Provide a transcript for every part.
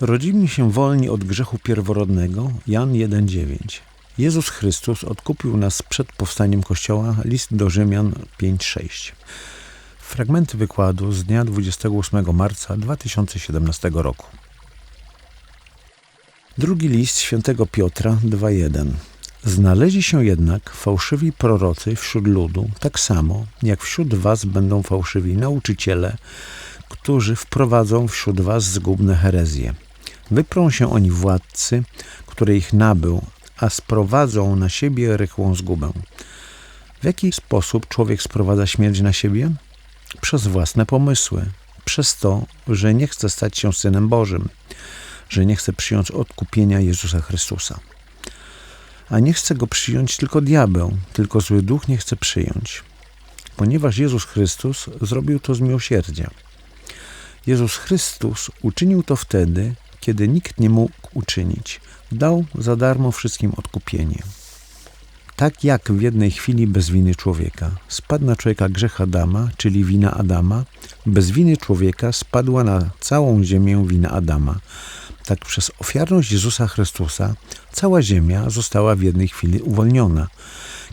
Rodzimy się wolni od grzechu pierworodnego. Jan 1,9. Jezus Chrystus odkupił nas przed powstaniem Kościoła. List do Rzymian 5,6. Fragmenty wykładu z dnia 28 marca 2017 roku. Drugi list świętego Piotra 2,1. Znaleźli się jednak fałszywi prorocy wśród ludu, tak samo jak wśród was będą fałszywi nauczyciele, którzy wprowadzą wśród was zgubne herezje. Wyprą się oni władcy, który ich nabył, a sprowadzą na siebie rychłą zgubę. W jaki sposób człowiek sprowadza śmierć na siebie? Przez własne pomysły, przez to, że nie chce stać się synem Bożym, że nie chce przyjąć odkupienia Jezusa Chrystusa. A nie chce go przyjąć tylko diabeł, tylko zły duch nie chce przyjąć, ponieważ Jezus Chrystus zrobił to z miłosierdzia. Jezus Chrystus uczynił to wtedy, kiedy nikt nie mógł uczynić. Dał za darmo wszystkim odkupienie. Tak jak w jednej chwili bez winy człowieka spadł na człowieka grzech Adama, czyli wina Adama, bez winy człowieka spadła na całą ziemię wina Adama. Tak przez ofiarność Jezusa Chrystusa cała ziemia została w jednej chwili uwolniona,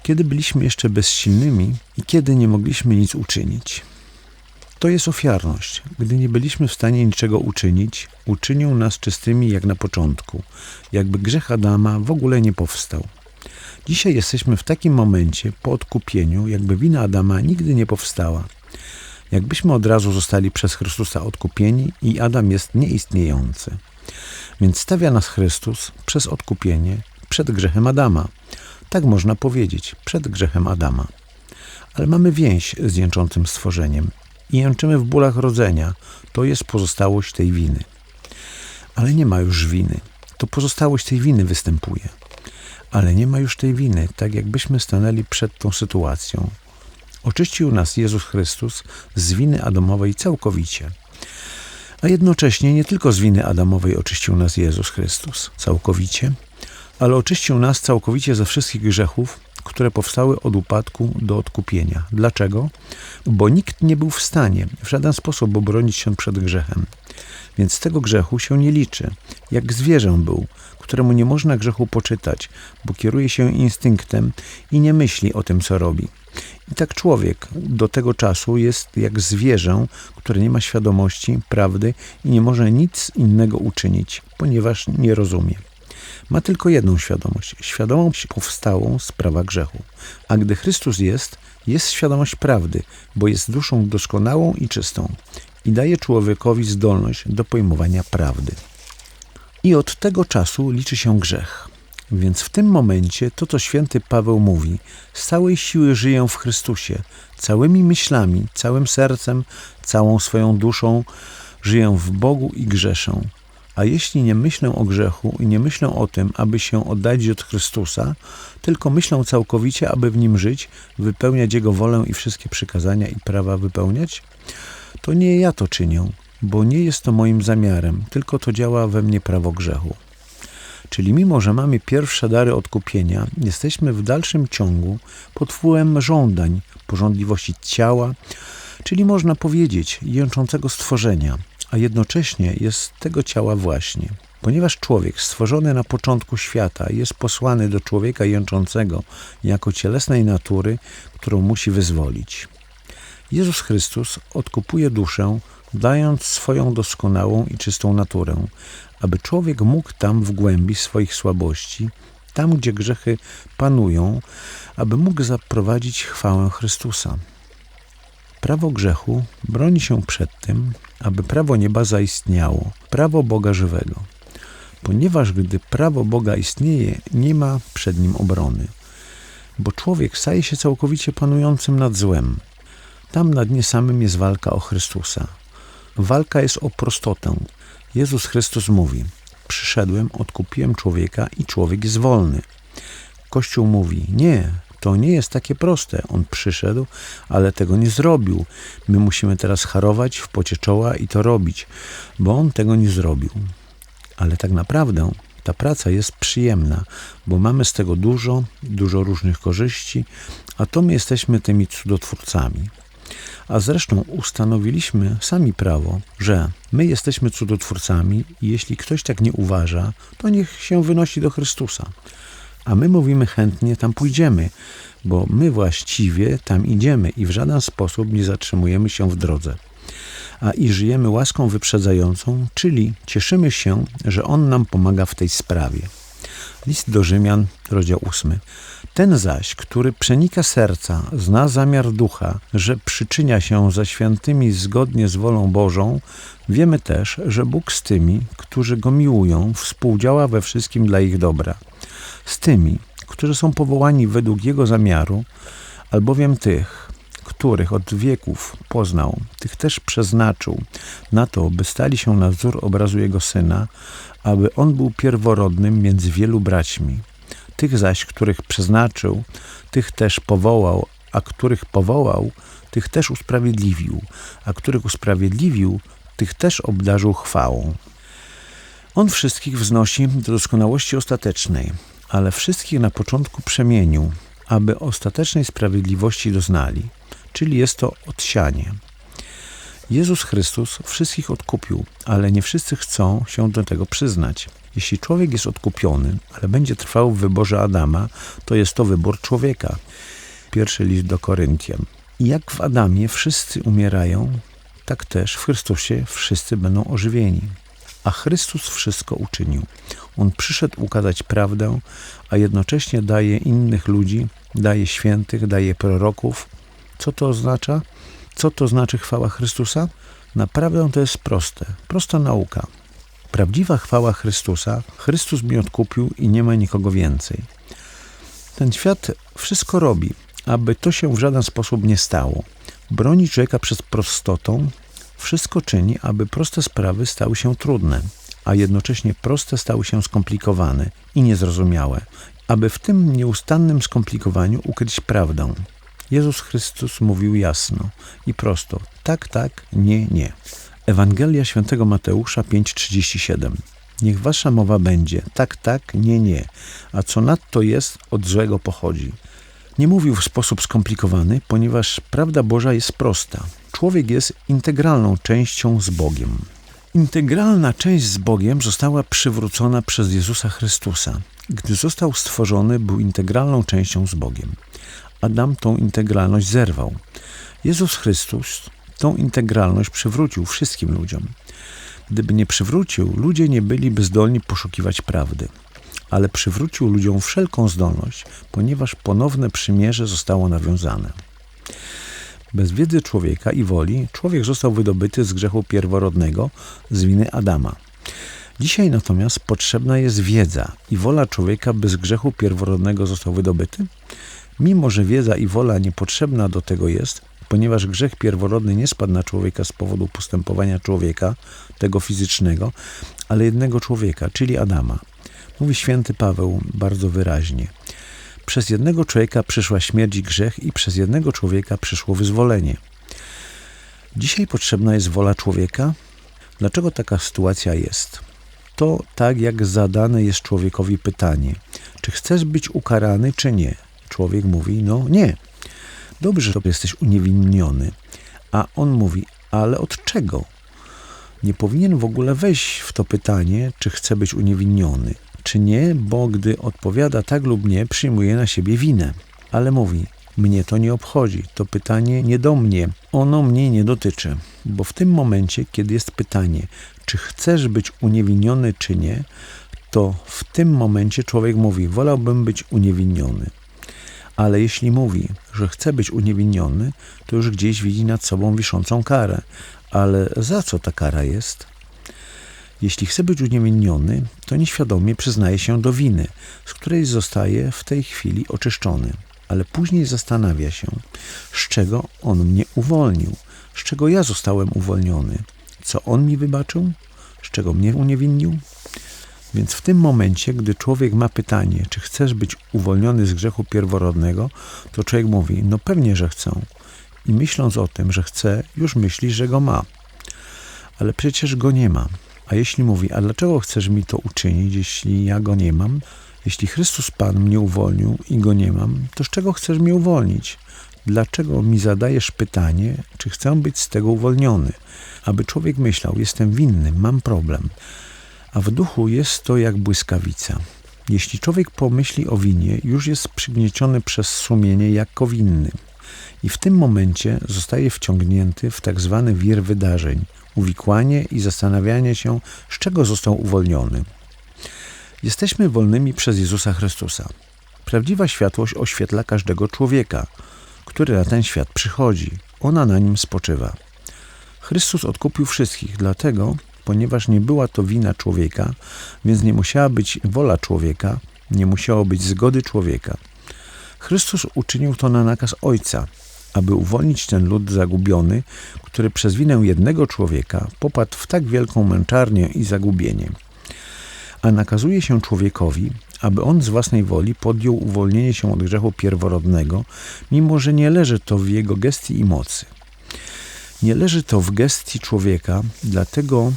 kiedy byliśmy jeszcze bezsilnymi i kiedy nie mogliśmy nic uczynić. To jest ofiarność. Gdy nie byliśmy w stanie niczego uczynić, uczynił nas czystymi jak na początku, jakby grzech Adama w ogóle nie powstał. Dzisiaj jesteśmy w takim momencie po odkupieniu, jakby wina Adama nigdy nie powstała. Jakbyśmy od razu zostali przez Chrystusa odkupieni i Adam jest nieistniejący. Więc stawia nas Chrystus przez odkupienie przed grzechem Adama. Tak można powiedzieć, przed grzechem Adama. Ale mamy więź z jęczącym stworzeniem i jęczymy w bólach rodzenia. To jest pozostałość tej winy. Ale nie ma już winy. To pozostałość tej winy występuje. Ale nie ma już tej winy, tak jakbyśmy stanęli przed tą sytuacją. Oczyścił nas Jezus Chrystus z winy Adamowej całkowicie. A jednocześnie nie tylko z winy Adamowej oczyścił nas Jezus Chrystus całkowicie, ale oczyścił nas całkowicie ze wszystkich grzechów, które powstały od upadku do odkupienia. Dlaczego? Bo nikt nie był w stanie w żaden sposób obronić się przed grzechem. Więc tego grzechu się nie liczy. Jak zwierzę był, któremu nie można grzechu poczytać, bo kieruje się instynktem i nie myśli o tym, co robi. I tak człowiek do tego czasu jest jak zwierzę, które nie ma świadomości, prawdy i nie może nic innego uczynić, ponieważ nie rozumie. Ma tylko jedną świadomość świadomość powstałą z prawa grzechu. A gdy Chrystus jest, jest świadomość prawdy, bo jest duszą doskonałą i czystą i daje człowiekowi zdolność do pojmowania prawdy. I od tego czasu liczy się grzech. Więc w tym momencie to, co święty Paweł mówi, z całej siły żyję w Chrystusie, całymi myślami, całym sercem, całą swoją duszą, żyję w Bogu i grzeszę. A jeśli nie myślę o grzechu i nie myślę o tym, aby się oddalić od Chrystusa, tylko myślę całkowicie, aby w nim żyć, wypełniać Jego wolę i wszystkie przykazania i prawa wypełniać, to nie ja to czynię, bo nie jest to moim zamiarem, tylko to działa we mnie prawo grzechu. Czyli mimo, że mamy pierwsze dary odkupienia, jesteśmy w dalszym ciągu pod wpływem żądań, porządliwości ciała, czyli można powiedzieć jęczącego stworzenia, a jednocześnie jest tego ciała właśnie. Ponieważ człowiek stworzony na początku świata jest posłany do człowieka jęczącego jako cielesnej natury, którą musi wyzwolić. Jezus Chrystus odkupuje duszę, dając swoją doskonałą i czystą naturę, aby człowiek mógł tam w głębi swoich słabości, tam gdzie grzechy panują, aby mógł zaprowadzić chwałę Chrystusa. Prawo grzechu broni się przed tym, aby prawo nieba zaistniało, prawo Boga żywego. Ponieważ gdy prawo Boga istnieje, nie ma przed nim obrony, bo człowiek staje się całkowicie panującym nad złem. Tam nad nie samym jest walka o Chrystusa. Walka jest o prostotę. Jezus Chrystus mówi: przyszedłem, odkupiłem człowieka i człowiek jest wolny. Kościół mówi: Nie, to nie jest takie proste. On przyszedł, ale tego nie zrobił. My musimy teraz harować w pocie czoła i to robić, bo on tego nie zrobił. Ale tak naprawdę ta praca jest przyjemna, bo mamy z tego dużo, dużo różnych korzyści, a to my jesteśmy tymi cudotwórcami. A zresztą ustanowiliśmy sami prawo, że my jesteśmy cudotwórcami i jeśli ktoś tak nie uważa, to niech się wynosi do Chrystusa. A my mówimy chętnie tam pójdziemy, bo my właściwie tam idziemy i w żaden sposób nie zatrzymujemy się w drodze. A i żyjemy łaską wyprzedzającą, czyli cieszymy się, że On nam pomaga w tej sprawie. List do Rzymian, rozdział 8. Ten zaś, który przenika serca, zna zamiar ducha, że przyczynia się za świętymi zgodnie z wolą Bożą, wiemy też, że Bóg z tymi, którzy Go miłują, współdziała we wszystkim dla ich dobra. Z tymi, którzy są powołani według Jego zamiaru, albowiem tych, których od wieków poznał, tych też przeznaczył na to, by stali się na wzór obrazu Jego Syna, aby On był pierworodnym między wielu braćmi. Tych zaś, których przeznaczył, tych też powołał, a których powołał, tych też usprawiedliwił, a których usprawiedliwił, tych też obdarzył chwałą. On wszystkich wznosi do doskonałości ostatecznej, ale wszystkich na początku przemienił, aby ostatecznej sprawiedliwości doznali, czyli jest to odsianie. Jezus Chrystus wszystkich odkupił, ale nie wszyscy chcą się do tego przyznać. Jeśli człowiek jest odkupiony, ale będzie trwał w wyborze Adama, to jest to wybór człowieka. Pierwszy list do Koryntian. Jak w Adamie wszyscy umierają, tak też w Chrystusie wszyscy będą ożywieni. A Chrystus wszystko uczynił. On przyszedł ukazać prawdę, a jednocześnie daje innych ludzi, daje świętych, daje proroków. Co to oznacza? Co to znaczy chwała Chrystusa? Naprawdę to jest proste, prosta nauka. Prawdziwa chwała Chrystusa, Chrystus mnie odkupił i nie ma nikogo więcej. Ten świat wszystko robi, aby to się w żaden sposób nie stało. Broni człowieka przed prostotą, wszystko czyni, aby proste sprawy stały się trudne, a jednocześnie proste stały się skomplikowane i niezrozumiałe, aby w tym nieustannym skomplikowaniu ukryć prawdę. Jezus Chrystus mówił jasno i prosto: tak, tak, nie, nie. Ewangelia świętego Mateusza 5:37. Niech wasza mowa będzie tak, tak, nie, nie, a co nadto jest, od złego pochodzi. Nie mówił w sposób skomplikowany, ponieważ prawda Boża jest prosta. Człowiek jest integralną częścią z Bogiem. Integralna część z Bogiem została przywrócona przez Jezusa Chrystusa. Gdy został stworzony, był integralną częścią z Bogiem. Adam tą integralność zerwał. Jezus Chrystus tą integralność przywrócił wszystkim ludziom. Gdyby nie przywrócił, ludzie nie byliby zdolni poszukiwać prawdy. Ale przywrócił ludziom wszelką zdolność, ponieważ ponowne przymierze zostało nawiązane. Bez wiedzy człowieka i woli człowiek został wydobyty z grzechu pierworodnego, z winy Adama. Dzisiaj natomiast potrzebna jest wiedza i wola człowieka, by z grzechu pierworodnego został wydobyty. Mimo, że wiedza i wola niepotrzebna do tego jest, ponieważ grzech pierworodny nie spadł na człowieka z powodu postępowania człowieka, tego fizycznego, ale jednego człowieka, czyli Adama. Mówi święty Paweł bardzo wyraźnie. Przez jednego człowieka przyszła śmierć i grzech i przez jednego człowieka przyszło wyzwolenie. Dzisiaj potrzebna jest wola człowieka. Dlaczego taka sytuacja jest? To tak jak zadane jest człowiekowi pytanie, czy chcesz być ukarany, czy nie? Człowiek mówi, no nie. Dobrze, że jesteś uniewinniony. A on mówi, ale od czego? Nie powinien w ogóle wejść w to pytanie, czy chce być uniewinniony, czy nie, bo gdy odpowiada tak lub nie, przyjmuje na siebie winę. Ale mówi, mnie to nie obchodzi, to pytanie nie do mnie, ono mnie nie dotyczy. Bo w tym momencie, kiedy jest pytanie, czy chcesz być uniewinniony, czy nie, to w tym momencie człowiek mówi, wolałbym być uniewinniony. Ale jeśli mówi, że chce być uniewinniony, to już gdzieś widzi nad sobą wiszącą karę. Ale za co ta kara jest? Jeśli chce być uniewinniony, to nieświadomie przyznaje się do winy, z której zostaje w tej chwili oczyszczony. Ale później zastanawia się, z czego on mnie uwolnił, z czego ja zostałem uwolniony, co on mi wybaczył, z czego mnie uniewinnił. Więc w tym momencie, gdy człowiek ma pytanie, czy chcesz być uwolniony z grzechu pierworodnego, to człowiek mówi, no pewnie, że chcę. I myśląc o tym, że chce, już myśli, że go ma. Ale przecież go nie ma. A jeśli mówi, a dlaczego chcesz mi to uczynić, jeśli ja go nie mam? Jeśli Chrystus Pan mnie uwolnił i go nie mam, to z czego chcesz mnie uwolnić? Dlaczego mi zadajesz pytanie, czy chcę być z tego uwolniony? Aby człowiek myślał, jestem winny, mam problem. A w duchu jest to jak błyskawica. Jeśli człowiek pomyśli o winie, już jest przygnieciony przez sumienie jako winny. I w tym momencie zostaje wciągnięty w tak zwany wir wydarzeń, uwikłanie i zastanawianie się, z czego został uwolniony. Jesteśmy wolnymi przez Jezusa Chrystusa. Prawdziwa światłość oświetla każdego człowieka, który na ten świat przychodzi. Ona na nim spoczywa. Chrystus odkupił wszystkich, dlatego, ponieważ nie była to wina człowieka, więc nie musiała być wola człowieka, nie musiało być zgody człowieka. Chrystus uczynił to na nakaz Ojca, aby uwolnić ten lud zagubiony, który przez winę jednego człowieka popadł w tak wielką męczarnię i zagubienie. A nakazuje się człowiekowi, aby on z własnej woli podjął uwolnienie się od grzechu pierworodnego, mimo że nie leży to w jego gestii i mocy. Nie leży to w gestii człowieka, dlatego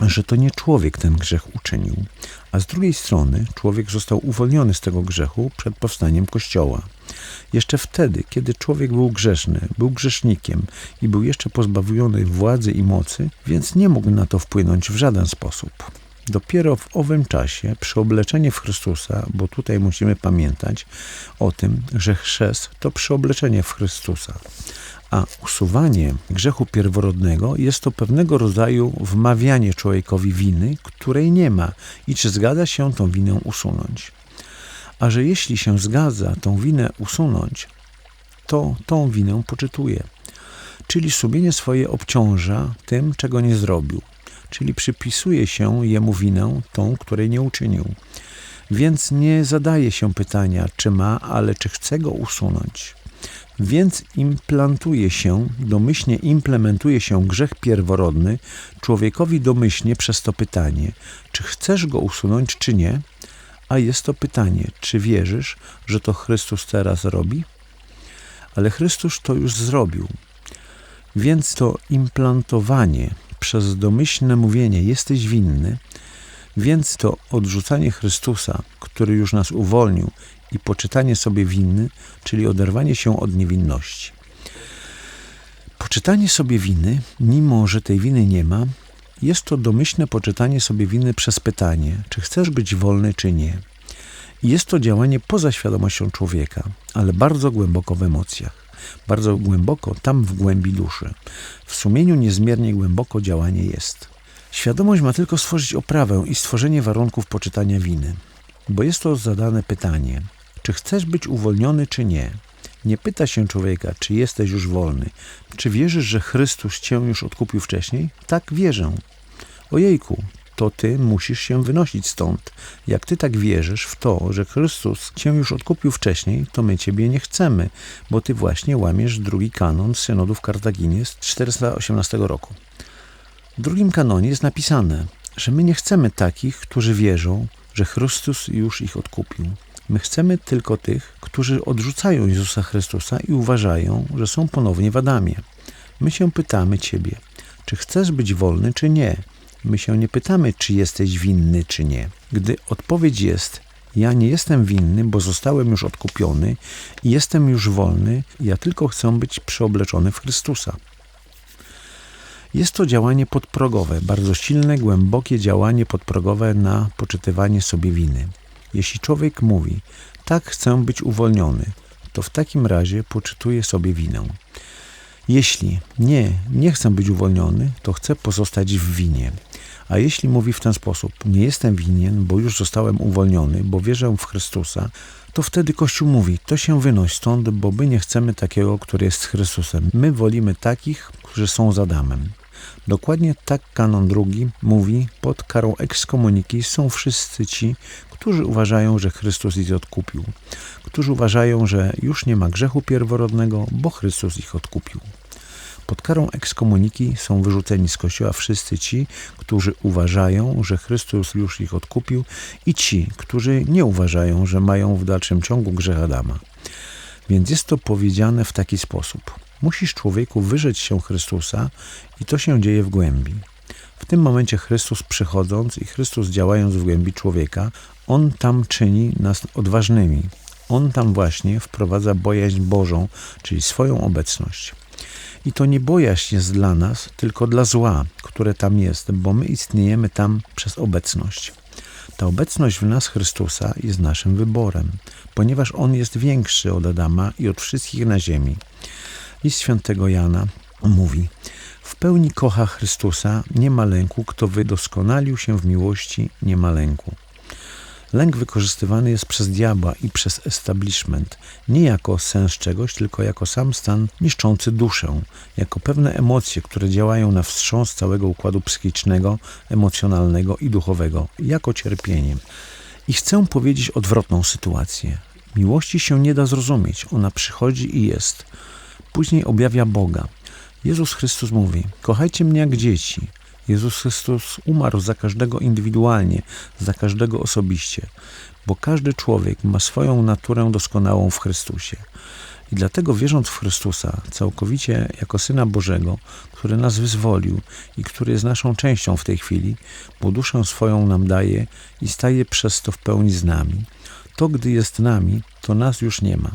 że to nie człowiek ten grzech uczynił, a z drugiej strony człowiek został uwolniony z tego grzechu przed powstaniem Kościoła. Jeszcze wtedy, kiedy człowiek był grzeszny, był grzesznikiem i był jeszcze pozbawiony władzy i mocy, więc nie mógł na to wpłynąć w żaden sposób. Dopiero w owym czasie przyobleczenie w Chrystusa, bo tutaj musimy pamiętać o tym, że chrzest to przyobleczenie w Chrystusa. A usuwanie grzechu pierworodnego jest to pewnego rodzaju wmawianie człowiekowi winy, której nie ma i czy zgadza się tą winę usunąć. A że jeśli się zgadza tą winę usunąć, to tą winę poczytuje. Czyli sumienie swoje obciąża tym, czego nie zrobił. Czyli przypisuje się jemu winę, tą, której nie uczynił. Więc nie zadaje się pytania, czy ma, ale czy chce go usunąć. Więc implantuje się, domyślnie implementuje się grzech pierworodny człowiekowi domyślnie przez to pytanie, czy chcesz go usunąć, czy nie, a jest to pytanie, czy wierzysz, że to Chrystus teraz robi? Ale Chrystus to już zrobił. Więc to implantowanie przez domyślne mówienie jesteś winny, więc to odrzucanie Chrystusa, który już nas uwolnił i poczytanie sobie winny, czyli oderwanie się od niewinności. Poczytanie sobie winy, mimo że tej winy nie ma, jest to domyślne poczytanie sobie winy przez pytanie, czy chcesz być wolny, czy nie. Jest to działanie poza świadomością człowieka, ale bardzo głęboko w emocjach. Bardzo głęboko, tam w głębi duszy. W sumieniu niezmiernie głęboko działanie jest. Świadomość ma tylko stworzyć oprawę i stworzenie warunków poczytania winy. Bo jest to zadane pytanie, czy chcesz być uwolniony, czy nie. Nie pyta się człowieka, czy jesteś już wolny. Czy wierzysz, że Chrystus cię już odkupił wcześniej? Tak, wierzę. Ojejku, to ty musisz się wynosić stąd. Jak ty tak wierzysz w to, że Chrystus cię już odkupił wcześniej, to my ciebie nie chcemy, bo ty właśnie łamiesz drugi kanon synodów w Kartaginie z 418 roku. W drugim kanonie jest napisane, że my nie chcemy takich, którzy wierzą, że Chrystus już ich odkupił. My chcemy tylko tych, którzy odrzucają Jezusa Chrystusa i uważają, że są ponownie w Adamie. My się pytamy Ciebie, czy chcesz być wolny, czy nie. My się nie pytamy, czy jesteś winny, czy nie. Gdy odpowiedź jest, ja nie jestem winny, bo zostałem już odkupiony i jestem już wolny, ja tylko chcę być przeobleczony w Chrystusa. Jest to działanie podprogowe, bardzo silne, głębokie działanie podprogowe na poczytywanie sobie winy. Jeśli człowiek mówi, tak chcę być uwolniony, to w takim razie poczytuje sobie winę. Jeśli nie, nie chcę być uwolniony, to chcę pozostać w winie. A jeśli mówi w ten sposób, nie jestem winien, bo już zostałem uwolniony, bo wierzę w Chrystusa, to wtedy Kościół mówi, to się wynoś stąd, bo my nie chcemy takiego, który jest z Chrystusem. My wolimy takich, którzy są z Adamem. Dokładnie tak kanon drugi mówi, pod karą ekskomuniki są wszyscy ci, którzy uważają, że Chrystus ich odkupił, którzy uważają, że już nie ma grzechu pierworodnego, bo Chrystus ich odkupił. Pod karą ekskomuniki są wyrzuceni z kościoła wszyscy ci, którzy uważają, że Chrystus już ich odkupił i ci, którzy nie uważają, że mają w dalszym ciągu grzech Adama. Więc jest to powiedziane w taki sposób. Musisz człowieku wyrzec się Chrystusa i to się dzieje w głębi. W tym momencie Chrystus przychodząc i Chrystus działając w głębi człowieka, On tam czyni nas odważnymi. On tam właśnie wprowadza bojaźń Bożą, czyli swoją obecność. I to nie bojaźń jest dla nas, tylko dla zła, które tam jest, bo my istniejemy tam przez obecność. Ta obecność w nas Chrystusa jest naszym wyborem, ponieważ On jest większy od Adama i od wszystkich na ziemi. List świętego Jana mówi: W pełni kocha Chrystusa, nie ma lęku, kto wydoskonalił się w miłości, nie ma lęku. Lęk wykorzystywany jest przez diabła i przez establishment, nie jako sens czegoś, tylko jako sam stan niszczący duszę, jako pewne emocje, które działają na wstrząs całego układu psychicznego, emocjonalnego i duchowego, jako cierpienie. I chcę powiedzieć odwrotną sytuację. Miłości się nie da zrozumieć, ona przychodzi i jest. Później objawia Boga. Jezus Chrystus mówi: Kochajcie mnie jak dzieci. Jezus Chrystus umarł za każdego indywidualnie, za każdego osobiście, bo każdy człowiek ma swoją naturę doskonałą w Chrystusie. I dlatego wierząc w Chrystusa całkowicie jako Syna Bożego, który nas wyzwolił i który jest naszą częścią w tej chwili, bo duszę swoją nam daje i staje przez to w pełni z nami, to gdy jest nami, to nas już nie ma.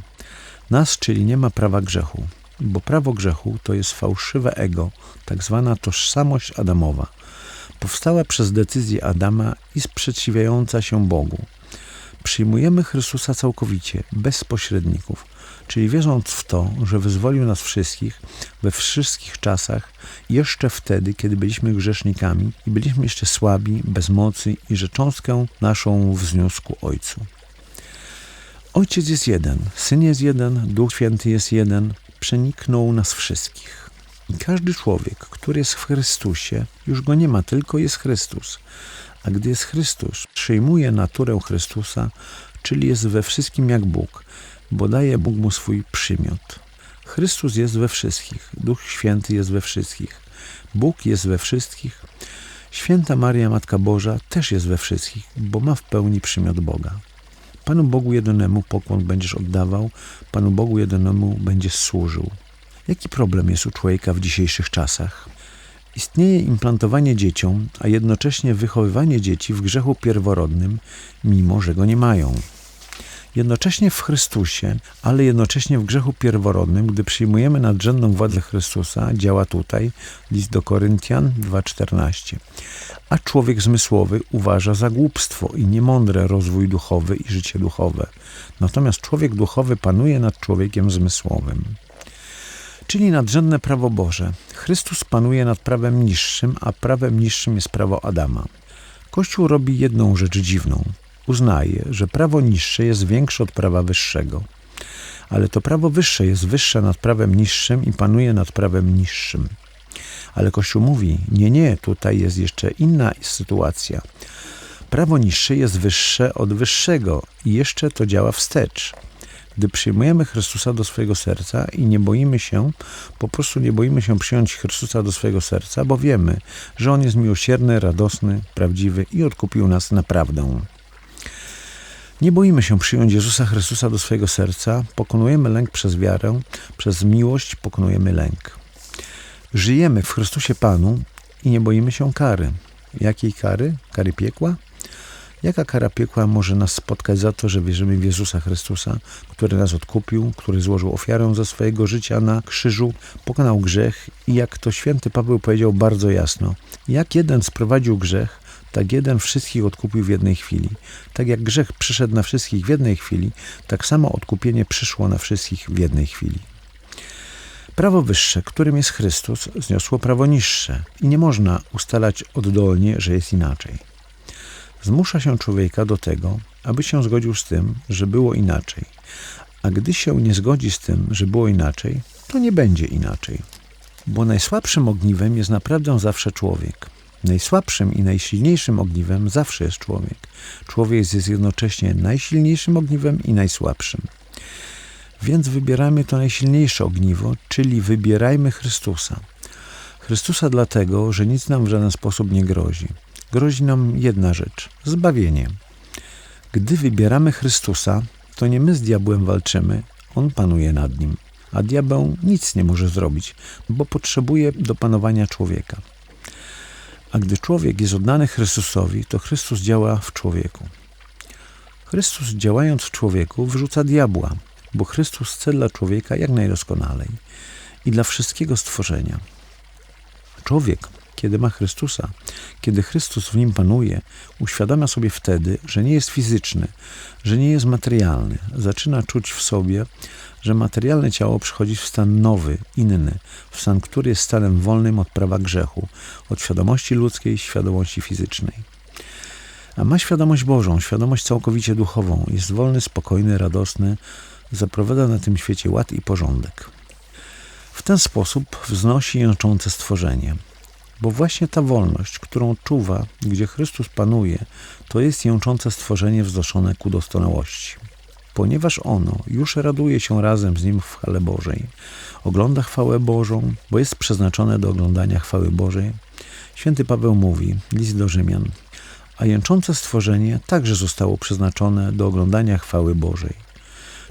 Nas, czyli nie ma prawa grzechu bo prawo grzechu to jest fałszywe ego, tak zwana tożsamość Adamowa, powstała przez decyzję Adama i sprzeciwiająca się Bogu. Przyjmujemy Chrystusa całkowicie, bez pośredników, czyli wierząc w to, że wyzwolił nas wszystkich, we wszystkich czasach, jeszcze wtedy, kiedy byliśmy grzesznikami i byliśmy jeszcze słabi, bez mocy i że cząstkę naszą wzniósł Ojcu. Ojciec jest jeden, Syn jest jeden, Duch Święty jest jeden, przeniknął nas wszystkich. I każdy człowiek, który jest w Chrystusie, już go nie ma, tylko jest Chrystus. A gdy jest Chrystus, przyjmuje naturę Chrystusa, czyli jest we wszystkim jak Bóg, bo daje Bóg mu swój przymiot. Chrystus jest we wszystkich, Duch Święty jest we wszystkich, Bóg jest we wszystkich. Święta Maria Matka Boża też jest we wszystkich, bo ma w pełni przymiot Boga. Panu Bogu jedynemu pokłon będziesz oddawał, Panu Bogu jedynemu będziesz służył. Jaki problem jest u człowieka w dzisiejszych czasach? Istnieje implantowanie dzieciom, a jednocześnie wychowywanie dzieci w grzechu pierworodnym, mimo że go nie mają jednocześnie w Chrystusie, ale jednocześnie w grzechu pierworodnym, gdy przyjmujemy nadrzędną władzę Chrystusa, działa tutaj list do Koryntian 2,14. A człowiek zmysłowy uważa za głupstwo i niemądre rozwój duchowy i życie duchowe. Natomiast człowiek duchowy panuje nad człowiekiem zmysłowym. Czyli nadrzędne prawo Boże. Chrystus panuje nad prawem niższym, a prawem niższym jest prawo Adama. Kościół robi jedną rzecz dziwną – uznaje, że prawo niższe jest większe od prawa wyższego. Ale to prawo wyższe jest wyższe nad prawem niższym i panuje nad prawem niższym. Ale Kościół mówi: Nie, nie, tutaj jest jeszcze inna sytuacja. Prawo niższe jest wyższe od wyższego i jeszcze to działa wstecz. Gdy przyjmujemy Chrystusa do swojego serca i nie boimy się, po prostu nie boimy się przyjąć Chrystusa do swojego serca, bo wiemy, że On jest miłosierny, radosny, prawdziwy i odkupił nas naprawdę. Nie boimy się przyjąć Jezusa Chrystusa do swojego serca, pokonujemy lęk przez wiarę, przez miłość pokonujemy lęk. Żyjemy w Chrystusie Panu i nie boimy się kary. Jakiej kary? Kary piekła? Jaka kara piekła może nas spotkać za to, że wierzymy w Jezusa Chrystusa, który nas odkupił, który złożył ofiarę za swojego życia na krzyżu, pokonał grzech i jak to święty Paweł powiedział bardzo jasno, jak jeden sprowadził grzech, tak jeden wszystkich odkupił w jednej chwili. Tak jak grzech przyszedł na wszystkich w jednej chwili, tak samo odkupienie przyszło na wszystkich w jednej chwili. Prawo wyższe, którym jest Chrystus, zniosło prawo niższe i nie można ustalać oddolnie, że jest inaczej. Zmusza się człowieka do tego, aby się zgodził z tym, że było inaczej. A gdy się nie zgodzi z tym, że było inaczej, to nie będzie inaczej. Bo najsłabszym ogniwem jest naprawdę zawsze człowiek. Najsłabszym i najsilniejszym ogniwem zawsze jest człowiek. Człowiek jest jednocześnie najsilniejszym ogniwem i najsłabszym. Więc wybierajmy to najsilniejsze ogniwo, czyli wybierajmy Chrystusa. Chrystusa dlatego, że nic nam w żaden sposób nie grozi. Grozi nam jedna rzecz zbawienie. Gdy wybieramy Chrystusa, to nie my z diabłem walczymy, on panuje nad nim, a diabeł nic nie może zrobić, bo potrzebuje do panowania człowieka. A gdy człowiek jest oddany Chrystusowi, to Chrystus działa w człowieku. Chrystus działając w człowieku wyrzuca diabła, bo Chrystus chce dla człowieka jak najdoskonalej i dla wszystkiego stworzenia. Człowiek, kiedy ma Chrystusa, kiedy Chrystus w nim panuje, uświadamia sobie wtedy, że nie jest fizyczny, że nie jest materialny. Zaczyna czuć w sobie, że materialne ciało przychodzi w stan nowy, inny, w stan, który jest stanem wolnym od prawa grzechu, od świadomości ludzkiej, świadomości fizycznej. A ma świadomość Bożą, świadomość całkowicie duchową, jest wolny, spokojny, radosny, zaprowadza na tym świecie ład i porządek. W ten sposób wznosi jęczące stworzenie. Bo właśnie ta wolność, którą czuwa, gdzie Chrystus panuje, to jest jęczące stworzenie wznoszone ku doskonałości. Ponieważ ono już raduje się razem z nim w chwale Bożej, ogląda chwałę Bożą, bo jest przeznaczone do oglądania chwały Bożej, święty Paweł mówi, list do Rzymian, a jęczące stworzenie także zostało przeznaczone do oglądania chwały Bożej.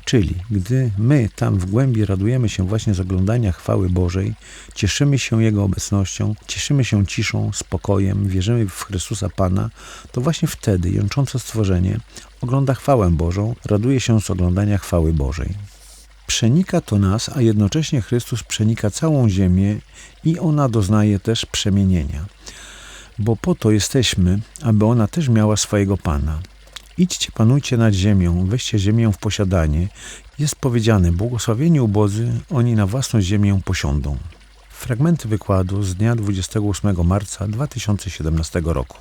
Czyli gdy my tam w głębi radujemy się właśnie z oglądania chwały Bożej, cieszymy się Jego obecnością, cieszymy się ciszą, spokojem, wierzymy w Chrystusa Pana, to właśnie wtedy jęczące stworzenie ogląda chwałę Bożą, raduje się z oglądania chwały Bożej. Przenika to nas, a jednocześnie Chrystus przenika całą ziemię i ona doznaje też przemienienia. Bo po to jesteśmy, aby ona też miała swojego Pana. Idźcie, panujcie nad ziemią, weźcie ziemię w posiadanie. Jest powiedziane, błogosławieni ubodzy, oni na własną ziemię posiądą. Fragmenty wykładu z dnia 28 marca 2017 roku.